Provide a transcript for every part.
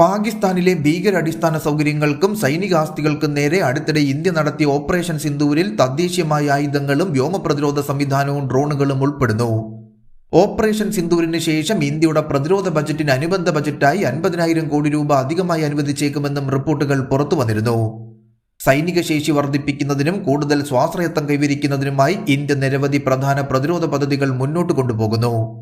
പാകിസ്ഥാനിലെ ഭീകരാടിസ്ഥാന സൗകര്യങ്ങൾക്കും സൈനിക ആസ്തികൾക്കും നേരെ അടുത്തിടെ ഇന്ത്യ നടത്തിയ ഓപ്പറേഷൻ സിന്ദൂരിൽ തദ്ദേശീയമായ ആയുധങ്ങളും വ്യോമപ്രതിരോധ സംവിധാനവും ഡ്രോണുകളും ഉൾപ്പെടുന്നു. ഓപ്പറേഷൻ സിന്ദൂരിന് ശേഷം ഇന്ത്യയുടെ പ്രതിരോധ ബജറ്റിന് അനുബന്ധ ബജറ്റായി അൻപതിനായിരം കോടി രൂപ അധികമായി അനുവദിച്ചേക്കുമെന്നും റിപ്പോർട്ടുകൾ പുറത്തു വന്നിരുന്നു. സൈനിക ശേഷി വർദ്ധിപ്പിക്കുന്നതിനും കൂടുതൽ സ്വാശ്രയത്വം കൈവരിക്കുന്നതിനുമായി ഇന്ത്യ നിരവധി പ്രധാന പ്രതിരോധ പദ്ധതികൾ മുന്നോട്ട് കൊണ്ടുപോകുന്നു.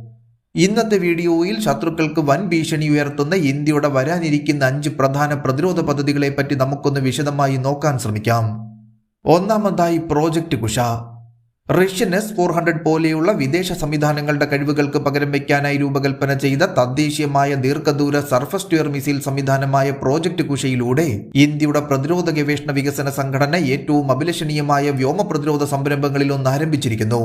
ഇന്നത്തെ വീഡിയോയിൽ ശത്രുക്കൾക്ക് വൻ ഭീഷണി ഉയർത്തുന്ന ഇന്ത്യയുടെ വരാനിരിക്കുന്ന അഞ്ച് പ്രധാന പ്രതിരോധ പദ്ധതികളെ പറ്റി നമുക്കൊന്ന് വിശദമായി നോക്കാൻ ശ്രമിക്കാം. ഒന്നാമതായി project Kusha Russian S four hundred പോലെയുള്ള വിദേശ സംവിധാനങ്ങളുടെ കഴിവുകൾക്ക് പകരം വയ്ക്കാനായി രൂപകൽപ്പന ചെയ്ത തദ്ദേശീയമായ ദീർഘദൂര സർഫസ് ട്യർ മിസൈൽ സംവിധാനമായ പ്രോജക്റ്റ് കുഷയിലൂടെ ഇന്ത്യയുടെ പ്രതിരോധ ഗവേഷണ വികസന സംഘടന ഏറ്റവും അഭിലഷണീയമായ വ്യോമ പ്രതിരോധ സംരംഭങ്ങളിൽ ഒന്ന് ആരംഭിച്ചിരിക്കുന്നു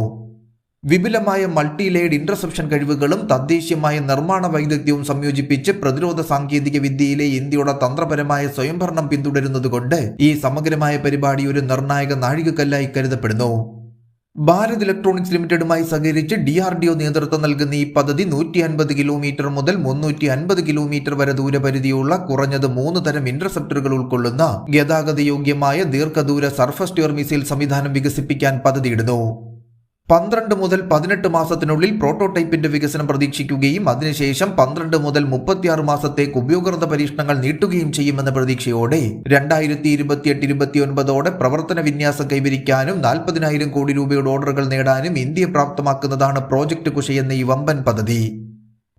വിപുലമായ മൾട്ടി ലെയർഡ് ഇന്റർസെപ്ഷൻ കഴിവുകളും തദ്ദേശീയമായ നിർമ്മാണ വൈദഗ്ധ്യവും സംയോജിപ്പിച്ച് പ്രതിരോധ സാങ്കേതിക വിദ്യയിലെ ഇന്ത്യയുടെ തന്ത്രപരമായ സ്വയംഭരണം പിന്തുടരുന്നതുകൊണ്ട് ഈ സമഗ്രമായ പരിപാടി ഒരു നിർണായക നാഴികക്കല്ലായി കരുതപ്പെടുന്നു. ഭാരത് ഇലക്ട്രോണിക്സ് ലിമിറ്റഡുമായി സഹകരിച്ച് ഡി ആർ ഡി ഒ നേതൃത്വം നൽകുന്ന ഈ പദ്ധതി നൂറ്റി അൻപത് കിലോമീറ്റർ മുതൽ മുന്നൂറ്റി അൻപത് കിലോമീറ്റർ വരെ ദൂരപരിധിയുള്ള കുറഞ്ഞത് മൂന്ന് തരം ഇന്റർസെപ്റ്ററുകൾ ഉൾക്കൊള്ളുന്ന ഗതാഗതയോഗ്യമായ ദീർഘദൂര സർഫസ് മിസൈൽ സംവിധാനം വികസിപ്പിക്കാൻ പദ്ധതിയിടുന്നു. പന്ത്രണ്ട് മുതൽ പതിനെട്ട് മാസത്തിനുള്ളിൽ പ്രോട്ടോടൈപ്പിന്റെ വികസനം പ്രതീക്ഷിക്കുകയും അതിനുശേഷം പന്ത്രണ്ട് മുതൽ മുപ്പത്തിയാറ് മാസത്തേക്ക് ഉപയോഗൃത പരീക്ഷണങ്ങൾ നീട്ടുകയും ചെയ്യുമെന്ന പ്രതീക്ഷയോടെ രണ്ടായിരത്തി ഇരുപത്തിയെട്ട് ഇരുപത്തിയൊൻപതോടെ പ്രവർത്തന വിന്യാസം കൈവരിക്കാനും നാൽപ്പതിനായിരം കോടി രൂപയുടെ ഓർഡറുകൾ നേടാനും ഇന്ത്യ പ്രാപ്തമാക്കുന്നതാണ് പ്രോജക്ട് കുശ എന്ന ഈ വമ്പൻ പദ്ധതി.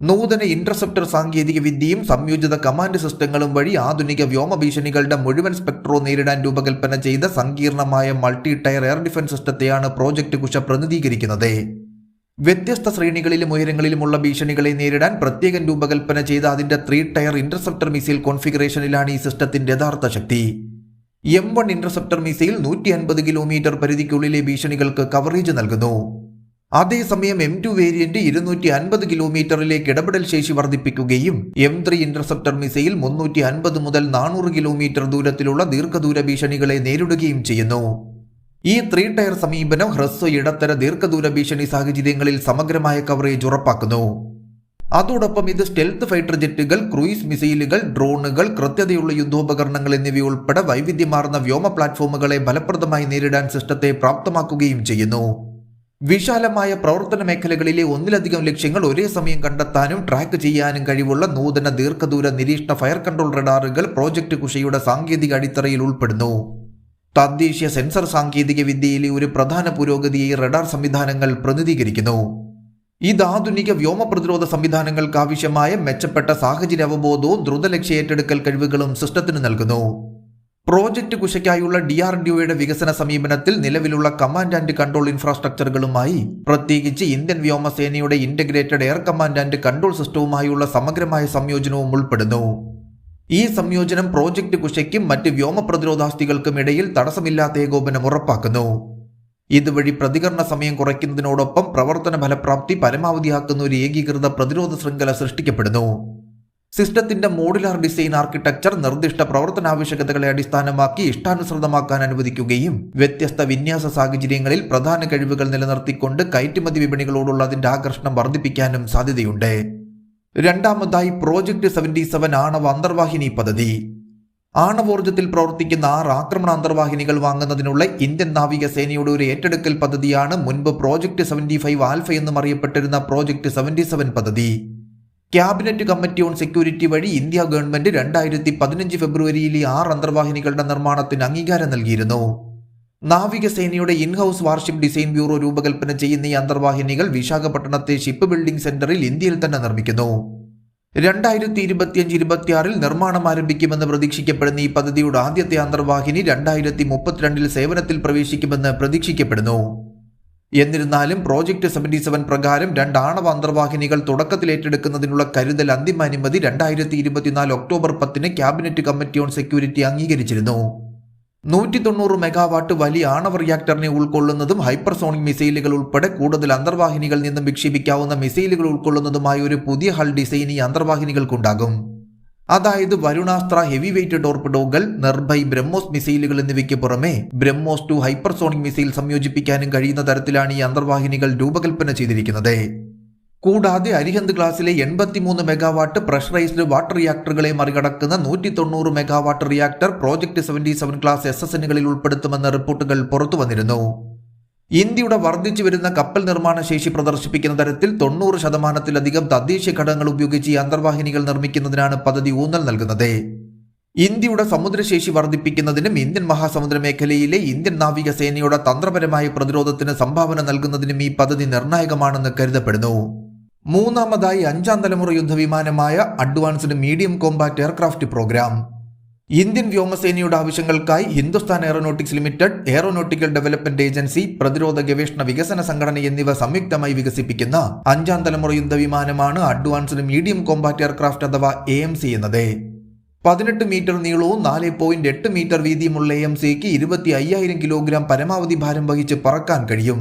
നൂതന ഇന്റർസെപ്റ്റർ സാങ്കേതിക വിദ്യയും സംയോജിത കമാൻഡ് സിസ്റ്റങ്ങളും വഴി ആധുനിക വ്യോമ ഭീഷണികളുടെ മുഴുവൻ സ്പെക്ട്രോ നേരിടാൻ രൂപകൽപ്പന ചെയ്ത സങ്കീർണമായ മൾട്ടി ടയർ എയർ ഡിഫൻസ് സിസ്റ്റത്തെയാണ് പ്രോജക്റ്റ് കുശ പ്രതിനിധീകരിക്കുന്നത്. വ്യത്യസ്ത ശ്രേണികളിലും ഉയരങ്ങളിലുമുള്ള ഭീഷണികളെ നേരിടാൻ പ്രത്യേകം രൂപകൽപ്പന ചെയ്ത അതിന്റെ ത്രീ ടയർ ഇന്റർസെപ്റ്റർ മിസൈൽ കോൺഫിഗറേഷനിലാണ് ഈ സിസ്റ്റത്തിന്റെ യഥാർത്ഥ ശക്തി. എം വൺ ഇന്റർസെപ്റ്റർ മിസൈൽ നൂറ്റി അൻപത് കിലോമീറ്റർ പരിധിക്കുള്ളിലെ ഭീഷണികൾക്ക് കവറേജ് നൽകുന്നു. അതേസമയം എം ടു വേരിയന്റ് ഇരുന്നൂറ്റി അൻപത് കിലോമീറ്ററിലേക്ക് ഇടപെടൽ ശേഷി വർദ്ധിപ്പിക്കുകയും എം ത്രീ ഇന്റർസെപ്റ്റർ മിസൈൽ മുന്നൂറ്റി അൻപത് മുതൽ നാനൂറ് കിലോമീറ്റർ ദൂരത്തിലുള്ള ദീർഘദൂര ഭീഷണികളെ നേരിടുകയും ചെയ്യുന്നു. ഈ ത്രീ ടയർ സമീപനം ഹ്രസ്വ ഇടത്തര ദീർഘദൂര ഭീഷണി സാഹചര്യങ്ങളിൽ സമഗ്രമായ കവറേജ് ഉറപ്പാക്കുന്നു. അതോടൊപ്പം ഇത് സ്റ്റെൽത്ത് ഫൈറ്റർ ജെറ്റുകൾ ക്രൂയിസ് മിസൈലുകൾ ഡ്രോണുകൾ കൃത്യതയുള്ള യുദ്ധോപകരണങ്ങൾ എന്നിവയുൾപ്പെടെ വൈവിധ്യമാർന്ന വ്യോമ പ്ലാറ്റ്ഫോമുകളെ ഫലപ്രദമായി നേരിടാൻ സിസ്റ്റത്തെ പ്രാപ്തമാക്കുകയും ചെയ്യുന്നു. വിശാലമായ പ്രവർത്തന മേഖലകളിലെ ഒന്നിലധികം ലക്ഷ്യങ്ങൾ ഒരേ സമയം കണ്ടെത്താനും ട്രാക്ക് ചെയ്യാനും കഴിവുള്ള നൂതന ദീർഘദൂര നിരീക്ഷണ ഫയർ കൺട്രോൾ റഡാറുകൾ പ്രോജക്റ്റ് കുഷയുടെ സാങ്കേതിക അടിത്തറയിൽ ഉൾപ്പെടുന്നു. തദ്ദേശീയ സെൻസർ സാങ്കേതിക വിദ്യയിലെ ഒരു പ്രധാന പുരോഗതിയെ റഡാർ സംവിധാനങ്ങൾ പ്രതിനിധീകരിക്കുന്നു. ഇത് ആധുനിക വ്യോമ പ്രതിരോധ സംവിധാനങ്ങൾക്ക് ആവശ്യമായ മെച്ചപ്പെട്ട സാഹചര്യ അവബോധവും ദ്രുതലക്ഷ്യ ഏറ്റെടുക്കൽ കഴിവുകളും സിസ്റ്റത്തിന് നൽകുന്നു. പ്രോജക്റ്റ് കുശയ്ക്കായുള്ള ഡി ആർ ഡി ഒയുടെ വികസന സമീപനത്തിൽ നിലവിലുള്ള കമാൻഡ് ആൻഡ് കൺട്രോൾ ഇൻഫ്രാസ്ട്രക്ചറുകളുമായി പ്രത്യേകിച്ച് ഇന്ത്യൻ വ്യോമസേനയുടെ integrated air command and control സിസ്റ്റവുമായുള്ള സമഗ്രമായ സംയോജനവും ഉൾപ്പെടുന്നു. ഈ സംയോജനം പ്രോജക്റ്റ് കുശയ്ക്കും മറ്റ് വ്യോമ പ്രതിരോധാസ്തികൾക്കും ഇടയിൽ തടസ്സമില്ലാത്ത ഏകോപനം ഉറപ്പാക്കുന്നു. ഇതുവഴി പ്രതികരണ സമയം കുറയ്ക്കുന്നതിനോടൊപ്പം പ്രവർത്തന ഫലപ്രാപ്തി പരമാവധിയാക്കുന്ന ഒരു ഏകീകൃത പ്രതിരോധ ശൃംഖല സൃഷ്ടിക്കപ്പെടുന്നു. സിസ്റ്റത്തിന്റെ മോഡുലാർ ഡിസൈൻ ആർക്കിടെക്ചർ നിർദ്ദിഷ്ട പ്രവർത്തനാവശ്യകതകളെ അടിസ്ഥാനമാക്കി ഇഷ്ടാനുസൃതമാക്കാൻ അനുവദിക്കുകയും വ്യത്യസ്ത വിന്യാസ സാഹചര്യങ്ങളിൽ പ്രധാന കഴിവുകൾ നിലനിർത്തിക്കൊണ്ട് കയറ്റുമതി വിപണികളോടുള്ള അതിന്റെ ആകർഷണം വർദ്ധിപ്പിക്കാനും സാധ്യതയുണ്ട്. രണ്ടാമതായി പ്രോജക്ട് സെവന്റി സെവൻ ആണവ അന്തർവാഹിനി പദ്ധതി. ആണവോർജത്തിൽ പ്രവർത്തിക്കുന്ന ആറ് ആക്രമണ അന്തർവാഹിനികൾ വാങ്ങുന്നതിനുള്ള ഇന്ത്യൻ നാവികസേനയുടെ ഒരു ഏറ്റെടുക്കൽ പദ്ധതിയാണ് മുൻപ് പ്രോജക്ട് സെവന്റി ഫൈവ് ആൽഫ എന്നും അറിയപ്പെട്ടിരുന്ന പ്രോജക്ട് സെവന്റി സെവൻ പദ്ധതി. ക്യാബിനറ്റ് കമ്മിറ്റി ഓൺ സെക്യൂരിറ്റി വഴി ഇന്ത്യ ഗവൺമെന്റ് രണ്ടായിരത്തി പതിനഞ്ച് ഫെബ്രുവരിയിൽ ആറ് അന്തർവാഹിനികളുടെ നിർമ്മാണത്തിന് അംഗീകാരം നൽകിയിരുന്നു. നാവികസേനയുടെ ഇൻഹൌസ് വാർഷിപ്പ് ഡിസൈൻ ബ്യൂറോ രൂപകൽപ്പന ചെയ്യുന്ന ഈ അന്തർവാഹിനികൾ വിശാഖപട്ടണത്തെ ഷിപ്പ് ബിൽഡിംഗ് സെന്ററിൽ ഇന്ത്യയിൽ തന്നെ നിർമ്മിക്കുന്നു. രണ്ടായിരത്തി ഇരുപത്തിയഞ്ച് ഇരുപത്തിയാറിൽ നിർമ്മാണം ആരംഭിക്കുമെന്ന് പ്രതീക്ഷിക്കപ്പെടുന്ന ഈ പദ്ധതിയുടെ ആദ്യത്തെ അന്തർവാഹിനി രണ്ടായിരത്തി മുപ്പത്തിരണ്ടിൽ സേവനത്തിൽ പ്രവേശിക്കുമെന്ന് പ്രതീക്ഷിക്കപ്പെടുന്നു. എന്നിരുന്നാലും പ്രോജക്ട് സെവന്റി സെവൻ പ്രകാരം രണ്ട് ആണവ അന്തർവാഹിനികൾ തുടക്കത്തിൽ ഏറ്റെടുക്കുന്നതിനുള്ള കരുതൽ അന്തിമ അനുമതി രണ്ടായിരത്തി ഇരുപത്തിനാല് ഒക്ടോബർ പത്തിന് ക്യാബിനറ്റ് കമ്മിറ്റി ഓൺ സെക്യൂരിറ്റി അംഗീകരിച്ചിരുന്നു. നൂറ്റി തൊണ്ണൂറ് മെഗാവാട്ട് വലിയ ആണവ റിയാക്ടറിനെ ഉൾക്കൊള്ളുന്നതും ഹൈപ്പർസോണിക് മിസൈലുകൾ ഉൾപ്പെടെ കൂടുതൽ അന്തർവാഹിനികളിൽ നിന്നും വിക്ഷേപിക്കാവുന്ന മിസൈലുകൾ ഉൾക്കൊള്ളുന്നതുമായ ഒരു പുതിയ ഹൾ ഡിസൈൻ ഈ അന്തർവാഹിനികൾക്കുണ്ടാകും. അതായത് വരുണാസ്ത്ര ഹെവി വെയിറ്റ് ടോർപിഡോകൾ നിർഭയ് ബ്രഹ്മോസ് മിസൈലുകൾ എന്നിവയ്ക്ക് പുറമെ ബ്രഹ്മോസ് ടു ഹൈപ്പർസോണിക് മിസൈൽ സംയോജിപ്പിക്കാനും കഴിയുന്ന തരത്തിലാണ് ഈ അന്തർവാഹിനികൾ രൂപകൽപ്പന ചെയ്തിരിക്കുന്നത്. കൂടാതെ അരിഹന്ത് ക്ലാസ്സിലെ എൺപത്തിമൂന്ന് മെഗാവാട്ട് പ്രഷറൈസ്ഡ് വാട്ടർ റിയാക്ടറുകളെ മറികടക്കുന്ന നൂറ്റി തൊണ്ണൂറ് megawatt reactor project seventy seven class S S എന്നുകളിൽ ഉൾപ്പെടുത്തുമെന്ന റിപ്പോർട്ടുകൾ പുറത്തു വന്നിരുന്നു ഇന്ത്യയുടെ വർദ്ധിച്ചു വരുന്ന കപ്പൽ നിർമ്മാണ ശേഷി പ്രദർശിപ്പിക്കുന്ന തരത്തിൽ തൊണ്ണൂറ് ശതമാനത്തിലധികം തദ്ദേശീയ ഘടകങ്ങൾ ഉപയോഗിച്ച് അന്തർവാഹിനികൾ നിർമ്മിക്കുന്നതിനാണ് പദ്ധതി ഊന്നൽ നൽകുന്നത്. ഇന്ത്യയുടെ സമുദ്രശേഷി വർദ്ധിപ്പിക്കുന്നതിനും ഇന്ത്യൻ മഹാസമുദ്ര മേഖലയിലെ ഇന്ത്യൻ നാവികസേനയുടെ തന്ത്രപരമായ പ്രതിരോധത്തിന് സംഭാവന നൽകുന്നതിനും ഈ പദ്ധതി നിർണായകമാണെന്ന് കരുതപ്പെടുന്നു. മൂന്നാമതായി അഞ്ചാം തലമുറ യുദ്ധവിമാനമായ advanced medium combat aircraft programme. Indian വ്യോമസേനയുടെ ആവശ്യങ്ങൾക്കായി Hindustan aeronautics limited aeronautical development agency പ്രതിരോധ ഗവേഷണ വികസന സംഘടന എന്നിവ സംയുക്തമായി വികസിപ്പിക്കുന്ന അഞ്ചാം തലമുറ യുദ്ധവിമാനമാണ് അഡ്വാൻസ്ഡ് മീഡിയം കോമ്പാറ്റ് എയർക്രാഫ്റ്റ് അഥവാ എ എം സി എന്നത്. പതിനെട്ട് മീറ്റർ നീളവും നാല് പോയിന്റ് എട്ട് മീറ്റർ വീതിയുമുള്ള എ എം സിക്ക് ഇരുപത്തി അയ്യായിരം കിലോഗ്രാം പരമാവധി ഭാരം വഹിച്ച് പറക്കാൻ കഴിയും.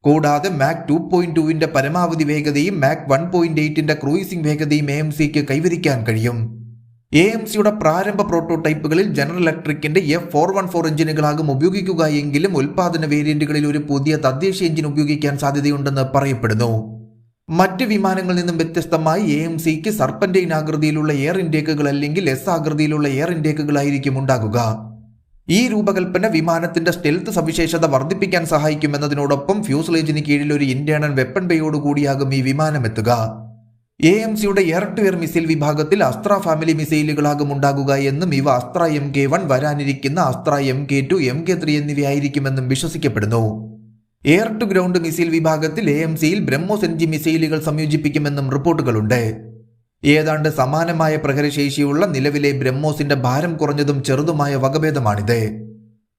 കൂടാതെ മാക് ടു പോയിന്റ് ടുവിന്റെ പരമാവധി വേഗതയും മാക് വൺ പോയിന്റ് എയ്റ്റിന്റെ ക്രൂയിസിംഗ് വേഗതയും എ എം സിക്ക് കൈവരിക്കാൻ കഴിയും. എ എം സിയുടെ പ്രാരംഭ പ്രോട്ടോടൈപ്പുകളിൽ ജനറൽ ഇലക്ട്രിക്കിന്റെ എഫ് ഫോർ വൺ ഫോർ എഞ്ചിനുകളാകും ഉപയോഗിക്കുക എങ്കിലും ഉൽപാദന വേരിയന്റുകളിൽ ഒരു പുതിയ തദ്ദേശീയ എഞ്ചിൻ ഉപയോഗിക്കാൻ സാധ്യതയുണ്ടെന്ന് പറയപ്പെടുന്നു. മറ്റ് വിമാനങ്ങളിൽ നിന്നും വ്യത്യസ്തമായി എ എം സിക്ക് സർപ്പന്റൈൻ ആകൃതിയിലുള്ള എയർ ഇൻടേക്കുകൾ അല്ലെങ്കിൽ എസ് ആകൃതിയിലുള്ള എയർ ഇൻടേക്കുകളായിരിക്കും ഉണ്ടാകുക. ഈ രൂപകൽപ്പന വിമാനത്തിന്റെ സ്റ്റെൽത്ത് സവിശേഷത വർദ്ധിപ്പിക്കാൻ സഹായിക്കുമെന്നതിനോടൊപ്പം ഫ്യൂസിലേജിന് കീഴിൽ ഒരു ഇന്റേണൽ വെപ്പൺ ബേയോടുകൂടിയാകും ഈ വിമാനം എത്തുക. എ എം സിയുടെ എയർ ടു എയർ മിസൈൽ വിഭാഗത്തിൽ അസ്ത്ര ഫാമിലി മിസൈലുകളാകും ഉണ്ടാകുക എന്നും ഇവ അസ്ത്ര എം കെ വൺ വരാനിരിക്കുന്ന Astra M K two M K three എന്നിവയായിരിക്കുമെന്നും വിശ്വസിക്കപ്പെടുന്നു. എയർ ടു ഗ്രൗണ്ട് മിസൈൽ വിഭാഗത്തിൽ എ എം സിയിൽ ബ്രഹ്മോസ് എൻ ജി മിസൈലുകൾ സംയോജിപ്പിക്കുമെന്നും റിപ്പോർട്ടുകളുണ്ട്. ഏതാണ്ട് സമാനമായ പ്രഹരശേഷിയുള്ള നിലവിലെ ബ്രഹ്മോസിന്റെ ഭാരം കുറഞ്ഞതും ചെറുതുമായ വകഭേദമാണിത്.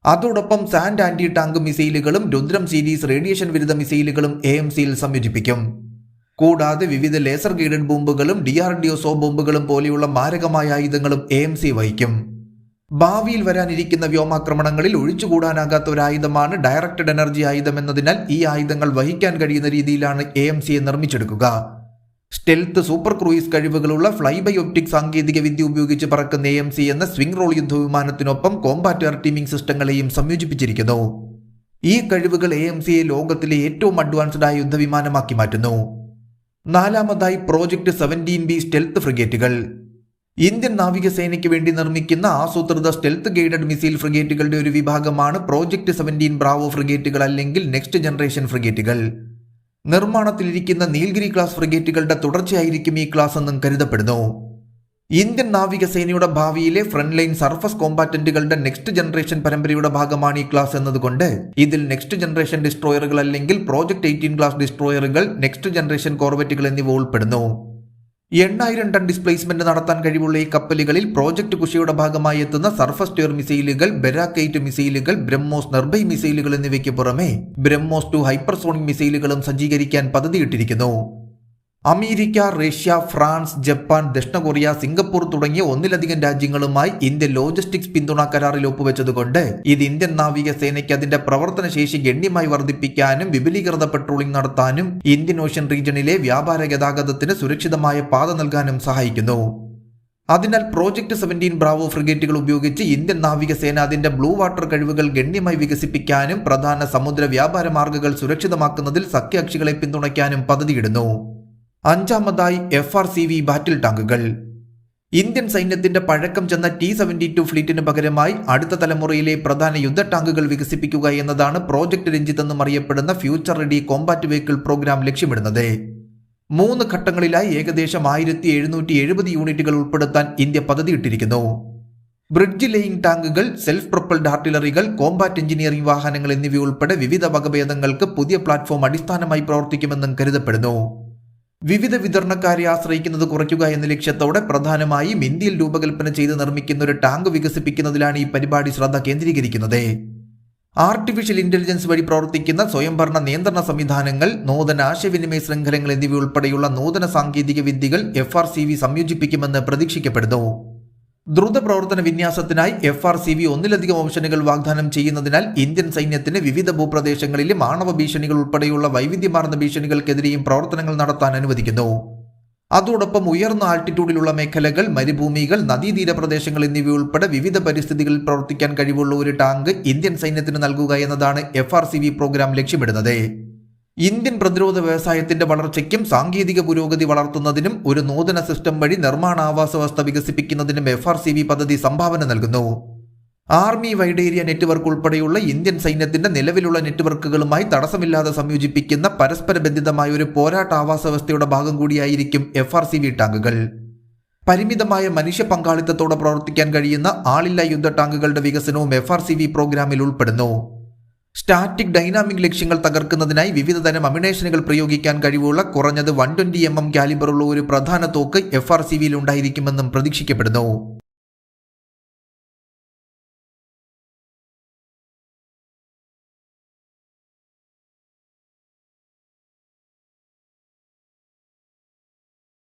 അതോടൊപ്പം സാൻഡ് ആന്റി ടാങ്ക് മിസൈലുകളും രുദ്രം സീരീസ് റേഡിയേഷൻ വിരുദ്ധ മിസൈലുകളും എ എം സിയിൽ സംയോജിപ്പിക്കും. കൂടാതെ വിവിധ ലേസർ ഗൈഡഡ് ബോംബുകളും ഡി ആർ ഡി ഒ സോ ബോംബുകളും പോലെയുള്ള മാരകമായ ആയുധങ്ങളും എ എം സി വഹിക്കും. ഭാവിയിൽ വരാനിരിക്കുന്ന വ്യോമാക്രമണങ്ങളിൽ ഒഴിച്ചുകൂടാനാകാത്ത ഒരു ആയുധമാണ് ഡയറക്റ്റഡ് എനർജി ആയുധം എന്നതിനാൽ ഈ ആയുധങ്ങൾ വഹിക്കാൻ കഴിയുന്ന രീതിയിലാണ് എ എം സിയെ നിർമ്മിച്ചെടുക്കുക. സ്റ്റെൽത്ത് സൂപ്പർ ക്രൂയിസ് കഴിവുകളുള്ള ഫ്ലൈ ബൈ ഒപ്റ്റിക് സാങ്കേതിക വിദ്യ ഉപയോഗിച്ച് പറക്കുന്ന എ എം സി എന്ന സ്വിംഗ് റോൾ യുദ്ധവിമാനത്തിനൊപ്പം കോമ്പാറ്റ് എയർ ടീമിംഗ് സിസ്റ്റങ്ങളെയും സംയോജിപ്പിച്ചിരിക്കുന്നു. ഈ കഴിവുകൾ എ എം സിയെ ലോകത്തിലെ ഏറ്റവും അഡ്വാൻസ്ഡ് ആയ യുദ്ധവിമാനമാക്കി മാറ്റുന്നു. നാലാമതായി പ്രോജക്ട് സെവന്റീൻ ബി സ്റ്റെൽത്ത് ഫ്രിഗേറ്റുകൾ ഇന്ത്യൻ നാവികസേനയ്ക്ക് വേണ്ടി നിർമ്മിക്കുന്ന ആസൂത്രിത സ്റ്റെൽത്ത് ഗൈഡഡ് മിസൈൽ ഫ്രിഗേറ്റുകളുടെ ഒരു വിഭാഗമാണ് പ്രോജക്ട് സെവന്റീൻ ബ്രാവോ ഫ്രിഗേറ്റുകൾ അല്ലെങ്കിൽ നെക്സ്റ്റ് ജനറേഷൻ ഫ്രിഗേറ്റുകൾ നിർമ്മാണത്തിലിരിക്കുന്ന നീൽഗിരി ക്ലാസ് ഫ്രിഗേറ്റുകളുടെ തുടർച്ചയായിരിക്കും ഈ ക്ലാസ് എന്നും കരുതപ്പെടുന്നു. ഇന്ത്യൻ നാവികസേനയുടെ ഭാവിയിലെ ഫ്രണ്ട് ലൈൻ സർഫസ് കോമ്പാറ്റന്റുകളുടെ നെക്സ്റ്റ് ജനറേഷൻ പരമ്പരയുടെ ഭാഗമാണ് ഈ ക്ലാസ് എന്നതുകൊണ്ട് ഇതിൽ നെക്സ്റ്റ് ജനറേഷൻ ഡിസ്ട്രോയറുകൾ അല്ലെങ്കിൽ പ്രോജക്ട് എയ്റ്റീൻ ക്ലാസ് ഡിസ്ട്രോയറുകൾ നെക്സ്റ്റ് ജനറേഷൻ കോർവെറ്റുകൾ എന്നിവ ഉൾപ്പെടുന്നു. എണ്ണായിരം ടൺ ഡിസ്പ്ലേസ്മെന്റ് നടത്താൻ കഴിവുള്ള ഈ കപ്പലുകളിൽ പ്രോജക്ട് കുഷിയുടെ ഭാഗമായി എത്തുന്ന സർഫസ് ടിയർ മിസൈലുകൾ ബെരാക്കൈറ്റ് മിസൈലുകൾ ബ്രഹ്മോസ് നിർഭയ് മിസൈലുകൾ എന്നിവയ്ക്ക് പുറമെ ബ്രഹ്മോസ് ടു ഹൈപ്പർസോണിക് മിസൈലുകളും സജ്ജീകരിക്കാൻ പദ്ധതിയിട്ടിരിക്കുന്നു. അമേരിക്ക റഷ്യ ഫ്രാൻസ് ജപ്പാൻ ദക്ഷിണ കൊറിയ സിംഗപ്പൂർ തുടങ്ങിയ ഒന്നിലധികം രാജ്യങ്ങളുമായി ഇന്ത്യ ലോജിസ്റ്റിക്സ് പിന്തുണ കരാറിൽ ഒപ്പുവെച്ചതുകൊണ്ട് ഇത് ഇന്ത്യൻ നാവികസേനയ്ക്ക് അതിന്റെ പ്രവർത്തന ശേഷി ഗണ്യമായി വർദ്ധിപ്പിക്കാനും വിപുലീകൃത പെട്രോളിംഗ് നടത്താനും ഇന്ത്യൻ ഓഷ്യൻ റീജിയണിലെ വ്യാപാര ഗതാഗതത്തിന് സുരക്ഷിതമായ പാത നൽകാനും സഹായിക്കുന്നു. അതിനാൽ പ്രോജക്ട് സെവന്റീൻ ബ്രാവോ ഫ്രിഗേറ്റുകൾ ഉപയോഗിച്ച് ഇന്ത്യൻ നാവികസേന അതിന്റെ ബ്ലൂ വാട്ടർ കഴിവുകൾ ഗണ്യമായി വികസിപ്പിക്കാനും പ്രധാന സമുദ്ര വ്യാപാര മാർഗങ്ങൾ സുരക്ഷിതമാക്കുന്നതിൽ സഖ്യകക്ഷികളെ പിന്തുണയ്ക്കാനും പദ്ധതിയിടുന്നു. അഞ്ചാമതായി F R C V battle ടാങ്കുകൾ ഇന്ത്യൻ സൈന്യത്തിന്റെ പഴക്കം ചെന്ന ടി സെവന്റി ടു ഫ്ലീറ്റിന് പകരമായി അടുത്ത തലമുറയിലെ പ്രധാന യുദ്ധ ടാങ്കുകൾ വികസിപ്പിക്കുക എന്നതാണ് പ്രോജക്ട് രഞ്ജിത്ത് എന്നും അറിയപ്പെടുന്ന future ready combat vehicle programme ലക്ഷ്യമിടുന്നത്. മൂന്ന് ഘട്ടങ്ങളിലായി ഏകദേശം ആയിരത്തി എഴുന്നൂറ്റി എഴുപത് യൂണിറ്റുകൾ ഉൾപ്പെടുത്താൻ ഇന്ത്യ പദ്ധതിയിട്ടിരിക്കുന്നു. ബ്രിഡ്ജ് ലേയിങ് ടാങ്കുകൾ സെൽഫ് പ്രൊപ്പൽഡ് ആർട്ടിലറികൾ കോമ്പാറ്റ് എഞ്ചിനീയറിംഗ് വാഹനങ്ങൾ എന്നിവയുൾപ്പെടെ വിവിധ വകഭേദങ്ങൾക്ക് പുതിയ പ്ലാറ്റ്ഫോം അടിസ്ഥാനമായി പ്രവർത്തിക്കുമെന്നും കരുതപ്പെടുന്നു. വിവിധ വിതരണക്കാരെ ആശ്രയിക്കുന്നത് കുറയ്ക്കുക എന്ന ലക്ഷ്യത്തോടെ പ്രധാനമായും ഇന്ത്യയിൽ രൂപകൽപ്പന ചെയ്ത് നിർമ്മിക്കുന്ന ഒരു ടാങ്ക് വികസിപ്പിക്കുന്നതിലാണ് ഈ പരിപാടി ശ്രദ്ധ കേന്ദ്രീകരിക്കുന്നത്. ആർട്ടിഫിഷ്യൽ ഇന്റലിജൻസ് വഴി പ്രവർത്തിക്കുന്ന സ്വയംഭരണ നിയന്ത്രണ സംവിധാനങ്ങൾ നൂതന ആശയവിനിമയ ശൃംഖലങ്ങൾ എന്നിവയുൾപ്പെടെയുള്ള നൂതന സാങ്കേതിക വിദ്യകൾ എഫ് ആർ സി വി സംയോജിപ്പിക്കുമെന്ന് പ്രതീക്ഷിക്കപ്പെടുന്നു. ദ്രുത പ്രവർത്തന വിന്യാസത്തിനായി എഫ് ആർ സി വി ഒന്നിലധികം ഓപ്ഷനുകൾ വാഗ്ദാനം ചെയ്യുന്നതിനാൽ ഇന്ത്യൻ സൈന്യത്തിന് വിവിധ ഭൂപ്രദേശങ്ങളിലും ആണവ ഭീഷണികൾ ഉൾപ്പെടെയുള്ള വൈവിധ്യമാർന്ന ഭീഷണികൾക്കെതിരെയും പ്രവർത്തനങ്ങൾ നടത്താൻ അനുവദിക്കുന്നു. അതോടൊപ്പം ഉയർന്ന ആൾട്ടിറ്റ്യൂഡിലുള്ള മേഖലകൾ മരുഭൂമികൾ നദീതീര പ്രദേശങ്ങൾ എന്നിവയുൾപ്പെടെ വിവിധ പരിസ്ഥിതികളിൽ പ്രവർത്തിക്കാൻ കഴിവുള്ള ഒരു ടാങ്ക് ഇന്ത്യൻ സൈന്യത്തിന് നൽകുക എന്നതാണ് എഫ് പ്രോഗ്രാം ലക്ഷ്യമിടുന്നത്. ഇന്ത്യൻ പ്രതിരോധ വ്യവസായത്തിന്റെ വളർച്ചയ്ക്കും സാങ്കേതിക പുരോഗതി വളർത്തുന്നതിനും ഒരു നൂതന സിസ്റ്റം വഴി നിർമ്മാണ ആവാസ വ്യവസ്ഥ വികസിപ്പിക്കുന്നതിനും എഫ് ആർ സി വി പദ്ധതി സംഭാവന നൽകുന്നു. ആർമി വൈഡ് ഏരിയ നെറ്റ്വർക്ക് ഉൾപ്പെടെയുള്ള ഇന്ത്യൻ സൈന്യത്തിന്റെ നിലവിലുള്ള നെറ്റ്വർക്കുകളുമായി തടസ്സമില്ലാതെ സംയോജിപ്പിക്കുന്ന പരസ്പര ബന്ധിതമായ ഒരു പോരാട്ട ആവാസ വ്യവസ്ഥയുടെ ഭാഗം കൂടിയായിരിക്കും എഫ് ആർ സി വി ടാങ്കുകൾ. പരിമിതമായ മനുഷ്യ പങ്കാളിത്തത്തോടെ പ്രവർത്തിക്കാൻ കഴിയുന്ന ആളില്ല യുദ്ധ ടാങ്കുകളുടെ വികസനവും എഫ് ആർ സി വി പ്രോഗ്രാമിൽ ഉൾപ്പെടുന്നു. സ്റ്റാറ്റിക് ഡൈനാമിക് ലക്ഷ്യങ്ങൾ തകർക്കുന്നതിനായി വിവിധ തരം അമിനേഷനുകൾ പ്രയോഗിക്കാൻ കഴിവുള്ള കുറഞ്ഞത് വൺ ട്വന്റി എം എം കാലിബറുള്ള ഒരു പ്രധാന തോക്ക് എഫ് ആർ സി വിയിൽ ഉണ്ടായിരിക്കുമെന്നും പ്രതീക്ഷിക്കപ്പെടുന്നു.